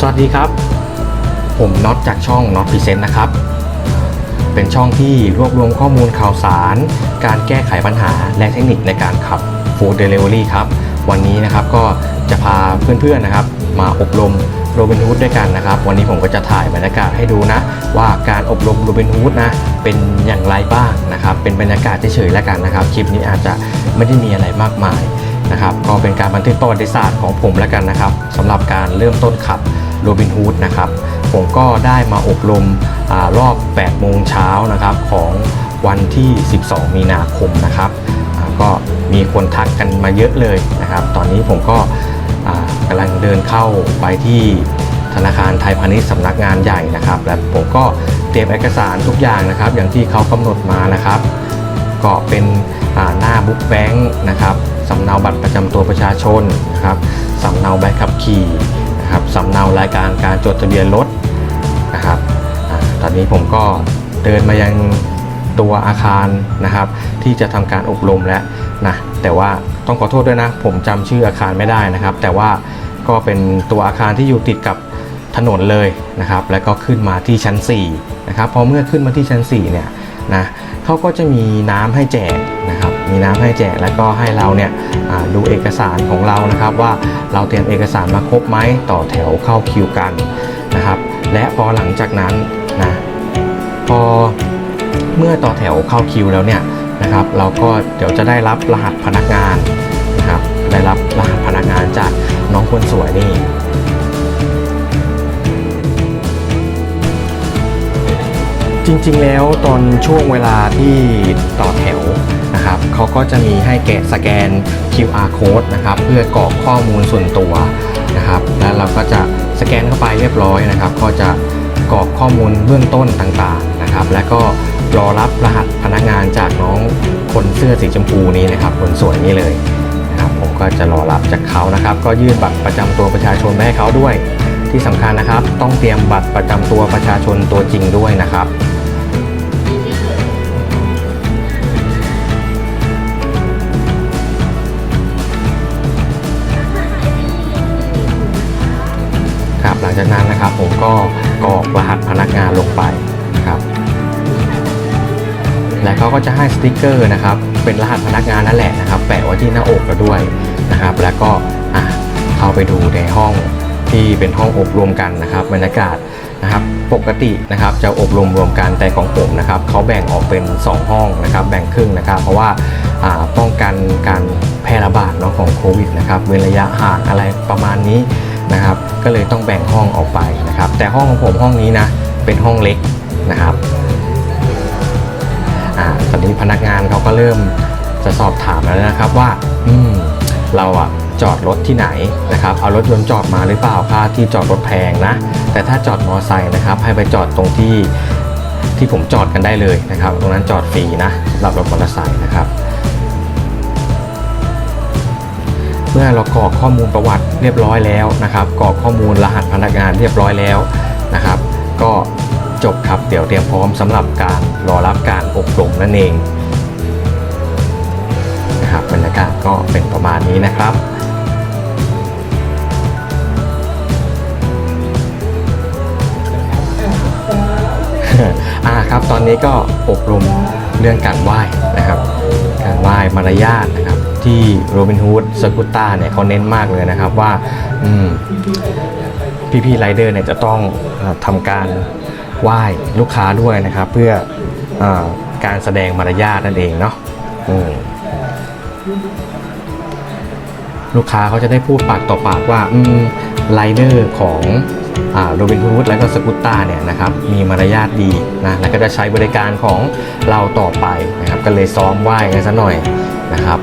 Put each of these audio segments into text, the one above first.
สวัสดีครับ ผมน็อตจากช่องน็อตพรีเซนต์นะครับ เป็นช่องที่รวบรวมข้อมูลข่าวสาร การแก้ไขปัญหาและเทคนิคในการขับ Food Delivery ครับ วันนี้นะครับก็จะพาเพื่อนๆนะครับ มาอบรมโรบินฮูดด้วยกันนะครับ วันนี้ผมก็จะถ่ายบรรยากาศให้ดูนะ ว่าการอบรมโรบินฮูดนะเป็นอย่างไรบ้างนะครับ เป็นบรรยากาศเฉยๆแล้วกันนะครับ คลิปนี้อาจจะไม่ได้มีอะไรมากมายนะครับ ก็เป็นการบันทึกประวัติศาสตร์ของผมแล้วกันนะครับสำหรับการเริ่มต้นขับ โรบินฮูดนะครับ ผมก็ได้มาอบรมอรอบ 8 โมงเช้านะครับ ของวันที่ 12 มีนาคมนะครับ ก็มีคนทักกันมาเยอะเลยนะครับ ตอนนี้ผมก็กำลังเดินเข้าไปที่ธนาคารไทยพาณิชย์สำนักงานใหญ่นะครับ และผมก็เตรียมเอกสารทุกอย่างนะครับ อย่างที่เขากำหนดมานะครับ ก็เป็นหน้าบุ๊กแบงค์นะครับสำเนาบัตรประจำตัวประชาชนนะครับสำเนาใบขับขี่ นะครับสำเนารายการการจดทะเบียนรถนะครับอตอนนี้ผมก็เดินมายังตัวอาคารนะครับ ที่จะทำการอบรมแล้วนะแต่ว่าต้องขอโทษด้วยนะ ผมจำชื่ออาคารไม่ได้นะครับ แต่ว่าก็เป็นตัวอาคารที่อยู่ติดกับถนนเลยนะครับ แล้วก็ขึ้นมาที่ชั้น4นะครับพอเมื่อขึ้นมาที่ชั้น4เนี่ยนะเขาก็จะมีน้ำให้แจกนะ มีน้ำให้แจกแล้วก็ให้เราเนี่ยดูเอกสารของเรานะครับ ว่าเราเตรียมเอกสารมาครบไหมต่อแถวเข้าคิวกันนะครับ และพอหลังจากนั้นนะพอเมื่อต่อแถวเข้าคิวแล้วเนี่ยนะครับ เราก็เดี๋ยวจะได้รับรหัสพนักงานนะครับ ได้รับรหัสพนักงานจากน้องคนสวยนี่จริงๆ แล้วตอนช่วงเวลาที่ต่อแถว นะครับเขาก็จะมีให้แกะสแกน QR code นะครับเพื่อกรอกข้อมูลส่วนตัวนะครับ แล้วเราก็จะสแกนเข้าไปเรียบร้อยนะครับ ก็จะกรอกข้อมูลเบื้องต้นต่างๆนะครับ แล้วก็รอรับรหัสพนักงานจากน้องคนเสื้อสีชมพูนี้นะครับคนสวยนี้เลยนะครับ ผมก็จะรอรับจากเขานะครับ ก็ยื่นบัตรประจำตัวประชาชนให้เขาด้วย ที่สำคัญนะครับ ต้องเตรียมบัตรประจำตัวประชาชนตัวจริงด้วยนะครับ นะครับ ผมก็กรอกรหัสพนักงานลงไปนะครับ และเขาก็จะให้สติกเกอร์นะครับ เป็นรหัสพนักงานนั่นแหละนะครับ แปะไว้ที่หน้าอกเราด้วยนะครับ แล้วก็เข้าไปดูในห้องที่เป็นห้องอบรมกันนะครับบรรยากาศนะครับปกตินะครับจะอบรมรวมกันแต่ของผมนะครับเขาแบ่งออกเป็น 2 ห้องนะครับแบ่งครึ่งนะครับ เพราะว่าอ่าป้องกันการแพร่ระบาดเนาะของโควิดนะครับเว้นระยะห่างอะไรประมาณนี้นะครับ ก็เลยต้องแบ่งห้องออกไปนะครับ แต่ห้องของผมห้องนี้นะ เป็นห้องเล็กนะครับอ่าตอนนี้พนักงานเขาก็เริ่มจะสอบถามแล้วนะครับว่า อืม เราอะจอดรถที่ไหนนะครับ เอารถยนต์จอดมาหรือเปล่าค่าที่จอดรถแพงนะ แต่ถ้าจอดมอไซค์นะครับ ให้ไปจอดตรงที่ที่ผมจอดกันได้เลยนะครับ ตรงนั้นจอดฟรีนะสำหรับรถมอเตอร์ไซค์นะครับ มื่อเรากรอกข้อมูลประวัติเรียบร้อยแล้วนะครับกรอกข้อมูลรหัสพนักงานเรียบร้อยแล้วนะครับ ก็จบครับเดี๋ยวเตรียมพร้อมสำหรับการรอรับการอบรมนั่นเองนะครับบรรยากาศก็เป็นประมาณนี้นะครับอ่าครับตอนนี้ก็อบรมเรื่องการไหว้นะครับ การไหว้มารยาทนะครับ ที่โรบินฮูดสกุตตาเนี่ยเขาเน้นมากเลยนะครับว่าพี่ๆไรเดอร์เนี่ยจะต้องอทำการไหว้ลูกค้าด้วยนะครับ เพื่อออการแสดงมารยาทนั่นเองเนาะลูกค้าเขาจะได้พูดปากต่อปากว่าไรเดอร์ของโรบินฮูดและก็สกุตตาเนี่ยนะครับมีมารยาทดีนะแล้วก็จะใช้บริการของเราต่อไปนะครับก็เลยซ้อมไหว้กันซะหน่อยนะครับ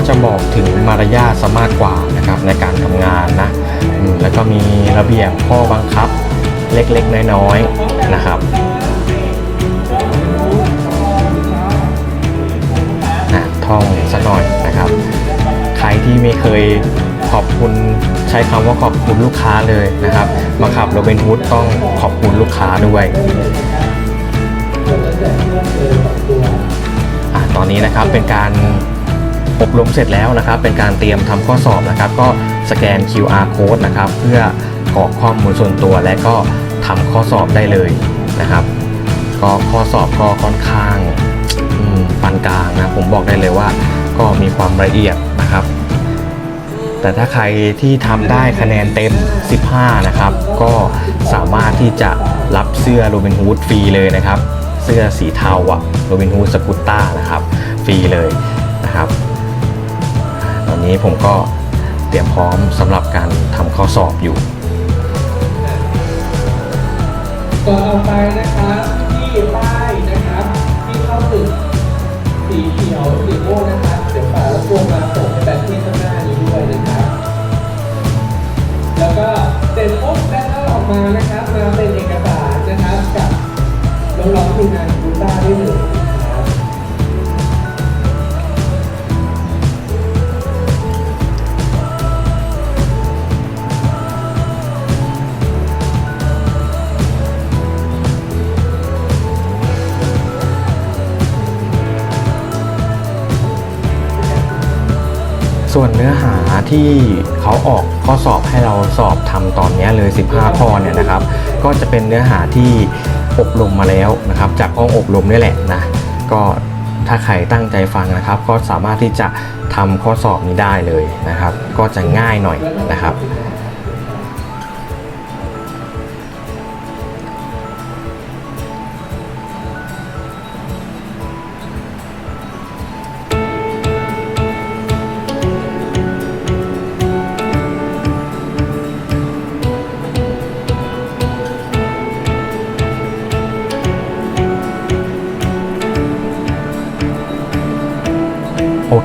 ก็จะบอกถึงมารยาทซะมากกว่านะครับในการทำงานนะแล้วก็มีระเบียบข้อบังคับเล็กๆ น้อยๆนะครับนะท่องสักหน่อยนะครับ ใครที่ไม่เคยขอบคุณใช้คำว่าขอบคุณลูกค้าเลยนะครับ มาขับเราเป็นฮูดต้องขอบคุณลูกค้าด้วยตอนนี้นะครับเป็นการ อบรมเสร็จแล้วนะครับ เป็นการเตรียมทำข้อสอบนะครับ ก็สแกน QR code นะครับ เพื่อกรอกข้อมูลส่วนตัวและก็ทำข้อสอบได้เลยนะครับ ก็ข้อสอบก็ค่อนข้างปานกลางนะผมบอกได้เลยว่าก็มีความละเอียดนะครับ แต่ถ้าใครที่ทำได้คะแนนเต็ม 15 นะครับ ก็สามารถที่จะรับเสื้อโรบินฮูดฟรีเลยนะครับ เสื้อสีเทาอะโรบินฮูดสกูตต้านะครับ ฟรีเลยนะครับ นี้ผมก็เตรียมพร้อมสำหรับการทำข้อสอบอยู่ต่อนออไปนะครั ส่วนเนื้อหาที่เขาออกข้อสอบให้เราสอบทำตอนนี้เลย 15 ข้อเนี่ยนะครับ ก็จะเป็นเนื้อหาที่อบรมมาแล้วนะครับ จากห้องอบรมนี่แหละนะ ก็ถ้าใครตั้งใจฟังนะครับ ก็สามารถที่จะทำข้อสอบนี้ได้เลยนะครับ ก็จะง่ายหน่อยนะครับ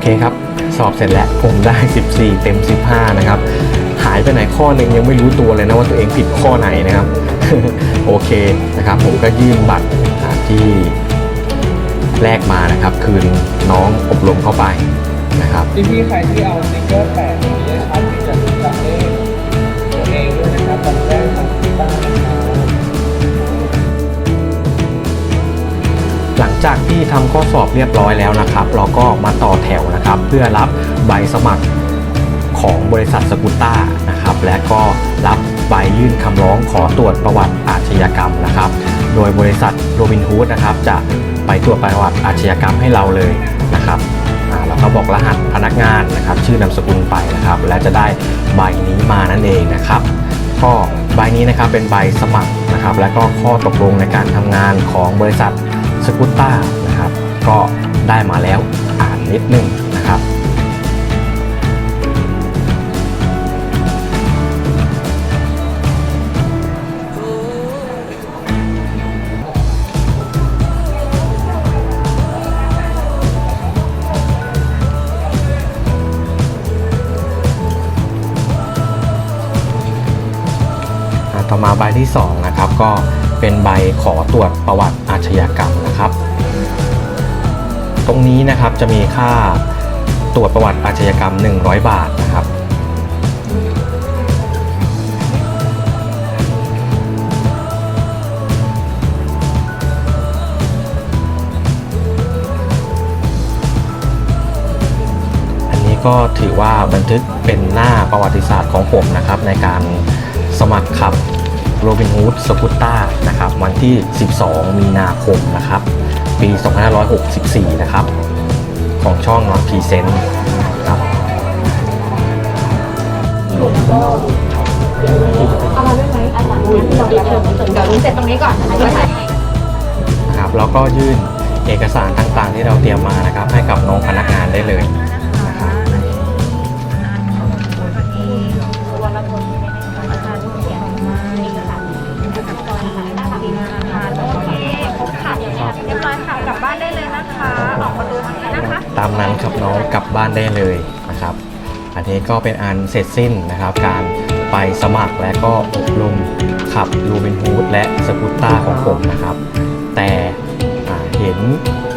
เคครับ สอบเสร็จแล้วผมได้ 14 เต็ม 15 นะครับ หายไปไหนข้อหนึ่งยังไม่รู้ตัวเลยนะว่าตัวเองผิดข้อไหนนะครับ โอเคนะครับ ผมก็ยื่นบัตรที่แลกมานะครับ คืนน้องอบรมเข้าไปนะครับพี่ๆใครที่เอาสติ๊กเกอร์แปะ จากที่ทำข้อสอบเรียบร้อยแล้วนะครับ เราก็มาต่อแถวนะครับ เพื่อรับใบสมัครของบริษัทสกุตต้านะครับ และก็รับใบยื่นคำร้องขอตรวจประวัติอาชญากรรมนะครับ โดยบริษัทโรบินฮูดนะครับ จะไปตรวจประวัติอาชญากรรมให้เราเลยนะครับเราก็บอกรหัสพนักงานนะครับ ชื่อนามสกุลไปนะครับ และจะได้ใบนี้มานั่นเองนะครับก็ใบนี้นะครับเป็นใบสมัครนะครับ และก็ข้อตกลงในการทำงานของบริษัท สกุตต้านะครับ ก็ได้มาแล้วอ่านนิดนึงนะครับ ต่อมาใบที่ 2 นะครับก็ เป็นใบขอตรวจประวัติอาชญากรรมนะครับ ตรงนี้นะครับจะมีค่าตรวจประวัติอาชญากรรม 100 บาทนะครับอันนี้ก็ถือว่าบันทึกเป็นหน้าประวัติศาสตร์ของผมนะครับในการสมัครขับ โรบินฮูดสกูตต้านะครับวันที่ 12 มีนาคมนะครับ ปี 2564 นะครับ ของช่องนอตพรีเซนต์ครับเอามาด้วยไหมอันหลังนั้นเดี๋ยวเดี๋ยวเดี๋ยวรู้เสร็จตรงนี้ก่อนนะคะเดี๋ยวถ่ายให้นะครับแล้วก็ยื่นเอกสารต่างๆที่เราเตรียมมานะครับ ให้กับน้องพนักงานได้เลย บ้านได้เลยนะคะ ออกประตูทางนี้นะคะ ตามนั้นครับน้องกลับบ้านได้เลยนะครับ อันนี้ก็เป็นอันเสร็จสิ้นนะครับ การไปสมัครและก็อบรมขับลูเบนฮูดและสกูตต้าของผมนะครับ แต่เห็น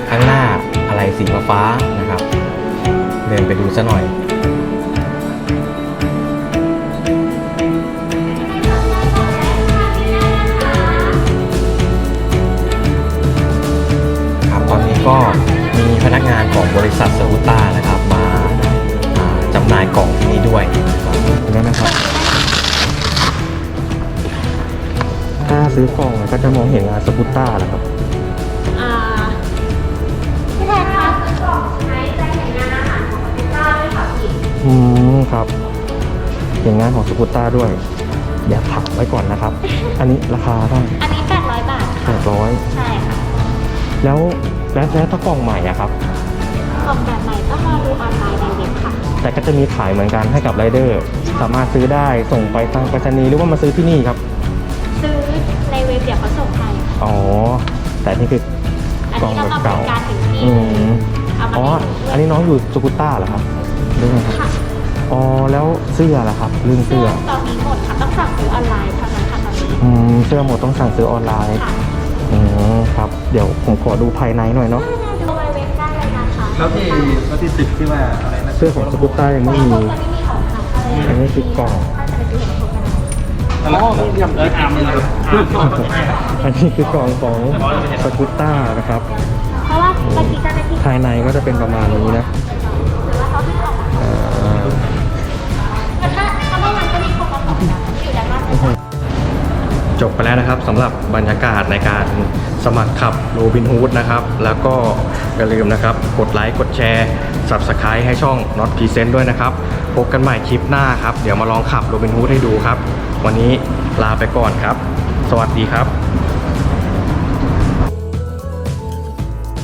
ข้างหน้าอะไรสีฟ้านะครับ เดินไปดูซะหน่อย ซื้อกล่องก็จะมองเห็นงานสกูต้าแหละครับ อ่าพี่แทนคะซื้อกล่องใช้ใจแห่งงานอาหารของพิซซ่าด้วยค่ะพี่อืมครับ เห็นงานของสกูต้าด้วยอยากถามไว้ก่อนนะครับ อันนี้ราคาเท่าไหร่อันนี้ 800 บาทแปค่ะดร้อยใช่ค่ะแล้วแล้วแล้วถ้ากล่องใหม่อะครับ กล่องแบบใหม่ต้องรอดูออนไลน์ในเว็บค่ะ แต่ก็จะมีขายเหมือนกันให้กับไรเดอร์ สามารถซื้อได้ส่งไปทางไปรษณีย์หรือว่ามาซื้อที่นี่ครับ อ๋อ แต่นี่คืออันกล่องนี้เราแบบมาบเก่าริการถึงที่อืมเอามาอ๋อให้ดูด้วย อันนี้น้องอยู่สกูต้าเหรอครับหรือไงครับ ค่ะอ๋อ แล้วเสื้อล่ะครับเรื่องเสื้เสื้ออตอนนี้หมดค่ะต้องสั่งซื้อออนไลน์เท่านั้นค่ะตอนนี้อืมเสื้อหมดต้องสั่งซื้อออนไลน์ ค่ะอืมครับ เดี๋ยวผมขอดูภายในหน่อยเนาะ ดูในเว็บได้เลยนะคะแล้วที่แล้วที่ตึกที่ว่าอะไรนะเสื้อของสกูต้ายังไม่มีจะไม่มีของค่ะอะไรอันนี้คือกล่องถ้าจะไปซื้อเห็นโฆษณา อ๋อมียำเอิร์ธอาร์มเลยครับอันนี้คือกล่องของสกูต้านะครับ เพราะว่าบางทีเจ้าหน้าที่ภายในก็จะเป็นประมาณนี้นะหรือว่าเขาให้ออกมาอ่า มันก็ถ้าไม่งั้นก็มีคนมาของนะอยู่ด้านหน้า จบไปแล้วนะครับสำหรับบรรยากาศในการสมัครขับโรบินฮูดนะครับ แล้วก็อย่าลืมนะครับ กดไลค์ กดแชร์ Subscribe ให้ช่อง Not Present ด้วยนะครับ พบกันใหม่คลิปหน้าครับ เดี๋ยวมาลองขับโรบินฮูดให้ดูครับ วันนี้ลาไปก่อนครับ สวัสดีครับ